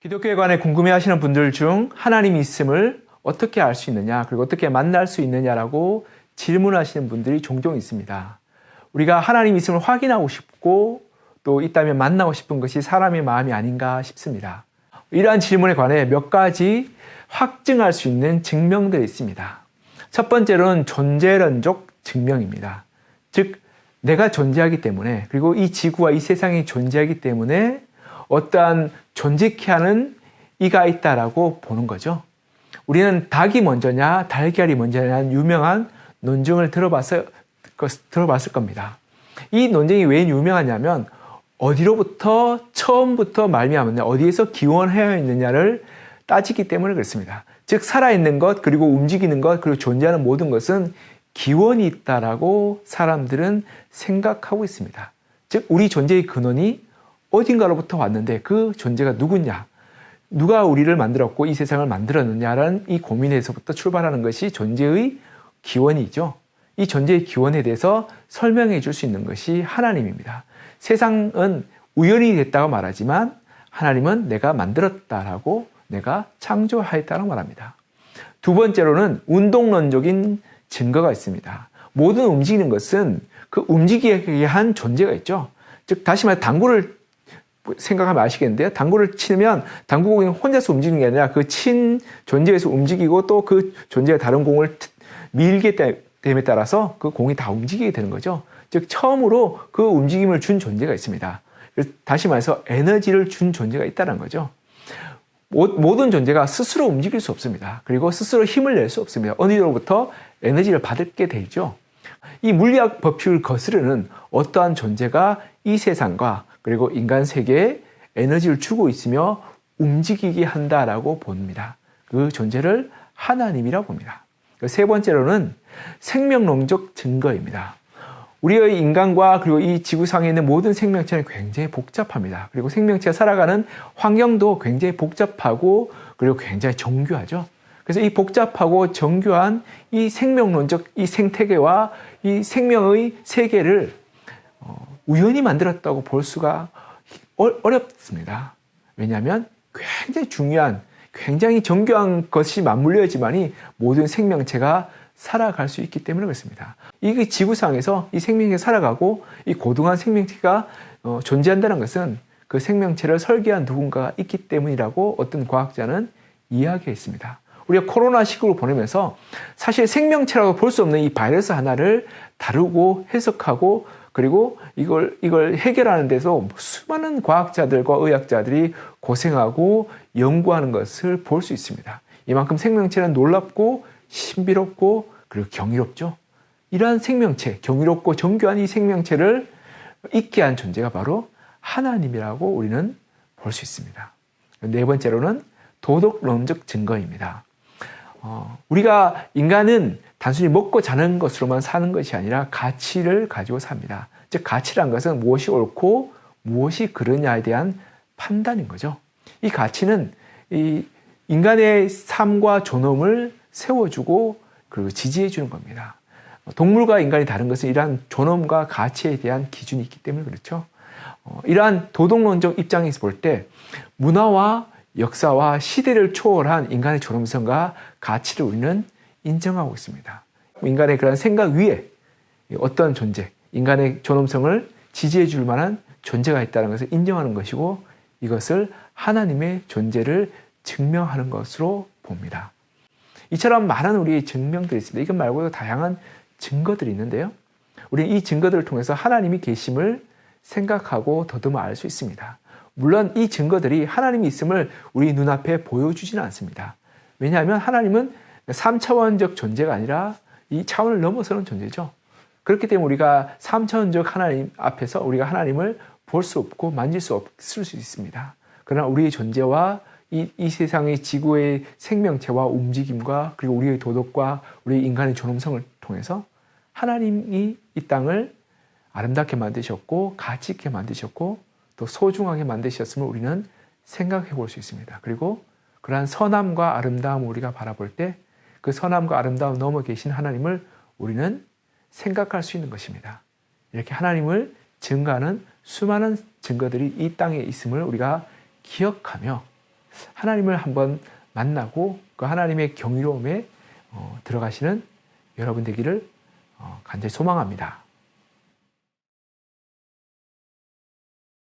기독교에 관해 궁금해 하시는 분들 중 하나님이 있음을 어떻게 알 수 있느냐, 그리고 어떻게 만날 수 있느냐라고 질문하시는 분들이 종종 있습니다. 우리가 하나님 있음을 확인하고 싶고 또 있다면 만나고 싶은 것이 사람의 마음이 아닌가 싶습니다. 이러한 질문에 관해 몇 가지 확증할 수 있는 증명들이 있습니다. 첫 번째로는 존재론적 증명입니다. 즉, 내가 존재하기 때문에, 그리고 이 지구와 이 세상이 존재하기 때문에 어떠한 존재케 하는 이가 있다라고 보는 거죠. 우리는 닭이 먼저냐, 달걀이 먼저냐는 유명한 논증을 들어봤을, 들어봤을 겁니다. 이 논쟁이 왜 유명하냐면 어디로부터 처음부터 말미암았냐, 어디에서 기원하여 있느냐를 따지기 때문에 그렇습니다. 즉 살아있는 것, 그리고 움직이는 것, 그리고 존재하는 모든 것은 기원이 있다라고 사람들은 생각하고 있습니다. 즉 우리 존재의 근원이 어딘가로부터 왔는데 그 존재가 누구냐? 누가 우리를 만들었고 이 세상을 만들었느냐라는 이 고민에서부터 출발하는 것이 존재의 기원이죠. 이 존재의 기원에 대해서 설명해 줄 수 있는 것이 하나님입니다. 세상은 우연히 됐다고 말하지만 하나님은 내가 만들었다라고 내가 창조하였다고 말합니다. 두 번째로는 운동론적인 증거가 있습니다. 모든 움직이는 것은 그 움직이게 한 존재가 있죠. 즉 다시 말해 당구를 생각하면 아시겠는데요. 당구를 치면 당구 공이 혼자서 움직이는 게 아니라 그 친 존재에서 움직이고 또 그 존재가 다른 공을 밀게 됨에 따라서 그 공이 다 움직이게 되는 거죠. 즉 처음으로 그 움직임을 준 존재가 있습니다. 다시 말해서 에너지를 준 존재가 있다는 거죠. 모든 존재가 스스로 움직일 수 없습니다. 그리고 스스로 힘을 낼 수 없습니다. 어디로부터 에너지를 받게 되죠. 이 물리학 법칙을 거스르는 어떠한 존재가 이 세상과 그리고 인간 세계에 에너지를 주고 있으며 움직이게 한다라고 봅니다. 그 존재를 하나님이라고 봅니다. 세 번째로는 생명론적 증거입니다. 우리의 인간과 그리고 이 지구상에 있는 모든 생명체는 굉장히 복잡합니다. 그리고 생명체가 살아가는 환경도 굉장히 복잡하고 그리고 굉장히 정교하죠. 그래서 이 복잡하고 정교한 이 생명론적 이 생태계와 이 생명의 세계를 어, 우연히 만들었다고 볼 수가 어렵습니다. 왜냐하면 굉장히 중요한, 굉장히 정교한 것이 맞물려야지만이 모든 생명체가 살아갈 수 있기 때문에 그렇습니다. 이 지구상에서 이 생명체가 살아가고 이 고등한 생명체가 어, 존재한다는 것은 그 생명체를 설계한 누군가가 있기 때문이라고 어떤 과학자는 이야기했습니다. 우리가 코로나 시국을 보내면서 사실 생명체라고 볼 수 없는 이 바이러스 하나를 다루고 해석하고 그리고 이걸, 이걸 해결하는 데서 수많은 과학자들과 의학자들이 고생하고 연구하는 것을 볼 수 있습니다. 이만큼 생명체는 놀랍고 신비롭고 그리고 경이롭죠. 이러한 생명체, 경이롭고 정교한 이 생명체를 있게 한 존재가 바로 하나님이라고 우리는 볼 수 있습니다. 네 번째로는 도덕론적 증거입니다. 어, 우리가 인간은 단순히 먹고 자는 것으로만 사는 것이 아니라 가치를 가지고 삽니다. 즉, 가치란 것은 무엇이 옳고 무엇이 그러냐에 대한 판단인 거죠. 이 가치는 이 인간의 삶과 존엄을 세워주고 그리고 지지해주는 겁니다. 동물과 인간이 다른 것은 이러한 존엄과 가치에 대한 기준이 있기 때문에 그렇죠. 어, 이러한 도덕론적 입장에서 볼 때 문화와 역사와 시대를 초월한 인간의 존엄성과 가치를 우리는 인정하고 있습니다. 인간의 그런 생각 위에 어떤 존재, 인간의 존엄성을 지지해 줄 만한 존재가 있다는 것을 인정하는 것이고 이것을 하나님의 존재를 증명하는 것으로 봅니다. 이처럼 많은 우리의 증명들이 있습니다. 이것 말고도 다양한 증거들이 있는데요. 우리는 이 증거들을 통해서 하나님이 계심을 생각하고 더듬어 알 수 있습니다. 물론 이 증거들이 하나님이 있음을 우리 눈앞에 보여주지는 않습니다. 왜냐하면 하나님은 3차원적 존재가 아니라 이 차원을 넘어서는 존재죠. 그렇기 때문에 우리가 3차원적 하나님 앞에서 우리가 하나님을 볼 수 없고 만질 수 없을 수 있습니다. 그러나 우리의 존재와 이, 이 세상의 지구의 생명체와 움직임과 그리고 우리의 도덕과 우리 인간의 존엄성을 통해서 하나님이 이 땅을 아름답게 만드셨고 가치 있게 만드셨고 또 소중하게 만드셨음을 우리는 생각해 볼 수 있습니다. 그리고 그러한 선함과 아름다움을 우리가 바라볼 때 그 선함과 아름다움 넘어 계신 하나님을 우리는 생각할 수 있는 것입니다. 이렇게 하나님을 증가하는 수많은 증거들이 이 땅에 있음을 우리가 기억하며 하나님을 한번 만나고 그 하나님의 경이로움에 어, 들어가시는 여러분 되기를 어, 간절히 소망합니다.